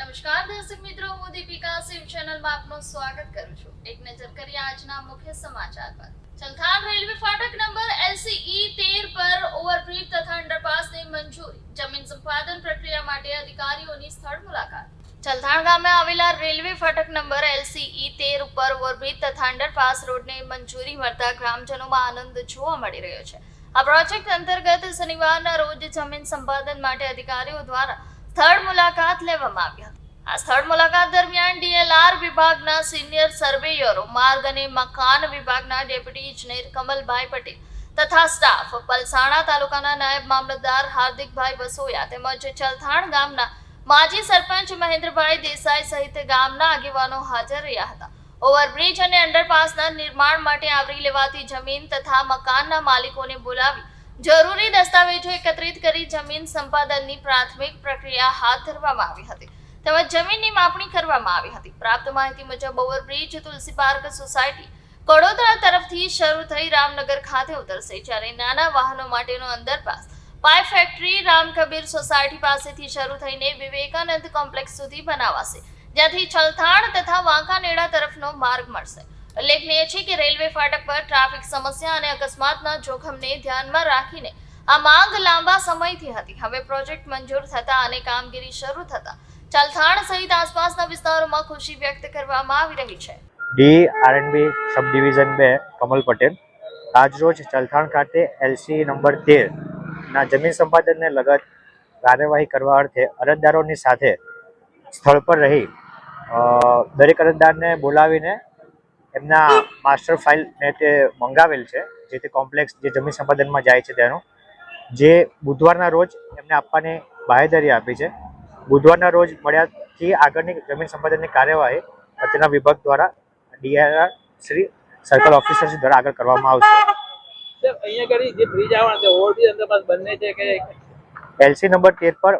નમસ્કાર દર્શક મિત્રો, હું દીપિકા સિવ ચેનલમાં આપનું સ્વાગત કરું છું. એક નજર કરીએ આજના મુખ્ય સમાચાર પર. ચલથાણ રેલવે ફાટક નંબર એલસીઈ તેર પર ઓવરબ્રિજ તથા અંડરપાસની મંજૂરી. જમીન સંપાદન પ્રક્રિયા માટે અધિકારીઓની સ્થળ મુલાકાત. ચલથાણ ગામે આવેલા રેલવે ફાટક નંબર એલસીઈ તેર ઉપર ઓવરબ્રિજ તથા અંડરપાસ રોડને મંજૂરી મળતા ગ્રામજનોમાં આનંદ જોવા મળી રહ્યો છે. આ પ્રોજેક્ટ અંતર્ગત શનિવારના રોજ જમીન સંપાદન માટે અધિકારીઓ દ્વારા સ્થળ મુલાકાત લેવામાં આવ્યા આ સ્થળ મુલાકાત દરમિયાન ડીએલઆર વિભાગના સિનિયર સર્વેયરો, માર્ગ અને મકાન વિભાગના ડેપ્યુટી ઇજનેર કમલભાઈ પટેલ તથા સ્ટાફ પલસાણા તાલુકાના નાયબ મામલતદાર હાર્દિકભાઈ વસોયા તેમજ ચલથાણ ગામના માજી સરપંચ મહેન્દ્રભાઈ દેસાઈ સહિત ગામના આગેવાનો હાજર રહ્યા હતા. ઓવરબ્રિજ અને અંડરપાસના નિર્માણ માટે આવરી લેવાતી જમીન તથા મકાનના માલિકોને બોલાવી જરૂરી દસ્તાવેજો એકત્રિત કરી જમીન સંપાદનની પ્રાથમિક પ્રક્રિયા હાથ ધરવામાં આવી હતી. તેમજ જમીનની માપણી કરવામાં આવી હતી. પ્રાપ્ત માહિતી મુજબ overbridge Tulsi park society Kadodara તરફથી શરૂ થઈ રામનગર ખાતે ઉતરશે, જ્યારે નાના વાહનો માટેનો underpass pipe factory Ramkabir society પાસેથી શરૂ થઈને વિવેકાનંદ કોમ્પ્લેક્સ સુધી બનાવાશે, જ્યાંથી છલથાણ તથા વાંકાનેડા તરફનો માર્ગ મળશે. ઉલ્લેખનીય છે કે રેલવે ફાટક પર ટ્રાફિક સમસ્યા અને અકસ્માતના જોખમને ધ્યાનમાં રાખીને આ માંગ લાંબા સમયથી હતી. હવે પ્રોજેક્ટ મંજૂર થતા અને કામગીરી શરૂ થતા ચલથાણ સહિત આસપાસના વિસ્તારોમાં ખુશી વ્યક્ત કરવામાં આવી રહી છે. ડી આરએનબી સબ ડિવિઝન બે, કમલ પટેલ. આજરોજ ચલથાણ ખાતે એલસી નંબર તેર ના જમીન સંપાદનને લગત કાર્યવાહી કરવા અર્થે અરજદારોની સાથે સ્થળ પર રહી દરેક અરજદારને બોલાવીને એમના માસ્ટર ફાઇલ ને તે મંગાવેલ છે જે તે કોમ્પ્લેક્સ જે જમીન સંપાદનમાં જાય છે તેનું જે બુધવારના રોજ એમને આપવાની બાહેધરી આપી છે. બુધવારના રોજ મળ્યાથી આગળની જમીન સંપાદનની કાર્યવાહી અત્યારના વિભાગ દ્વારા ડીઆરઆર શ્રી સર્કલ ઓફિસર દ્વારા આગળ કરવામાં આવશે. અહીંયા કરી જે બ્રિજ આવવાના છે ઓવરબ્રિજ અંડરપાસ બંને છે કે એલસી નંબર તેર પર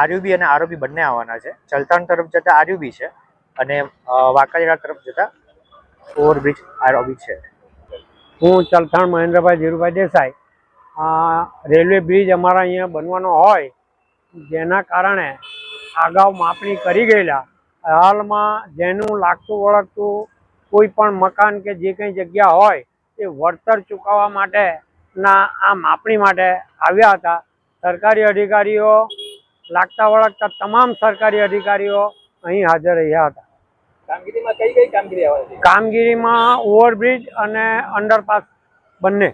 આરયુબી અને આરઓબી બંને આવવાના છે. ચલતાણ તરફ જતા આરયુબી છે અને વાંકાજરા તરફ જતા ઓવરબ્રિજ આરઓબી છે. હું ચલથાણ મહેન્દ્રભાઈ ધીરુભાઈ દેસાઈ. રેલવે બ્રિજ અમારા અહીંયા બનવાનો હોય, જેના કારણે અગાઉ માપણી કરી ગયેલા. હાલમાં જેનું લાગતું વળગતું કોઈ પણ મકાન કે જે કંઈ જગ્યા હોય, એ વળતર ચૂકવવા માટેના આ માપણી માટે આવ્યા હતા. સરકારી અધિકારીઓ, લાગતા વળગતા તમામ સરકારી અધિકારીઓ અહીં હાજર રહ્યા હતા. કામગીરીમાં કઈ કઈ કામગીરી આવવાની કામગીરીમાં ઓવરબ્રિજ અને અંડરપાસ બંને.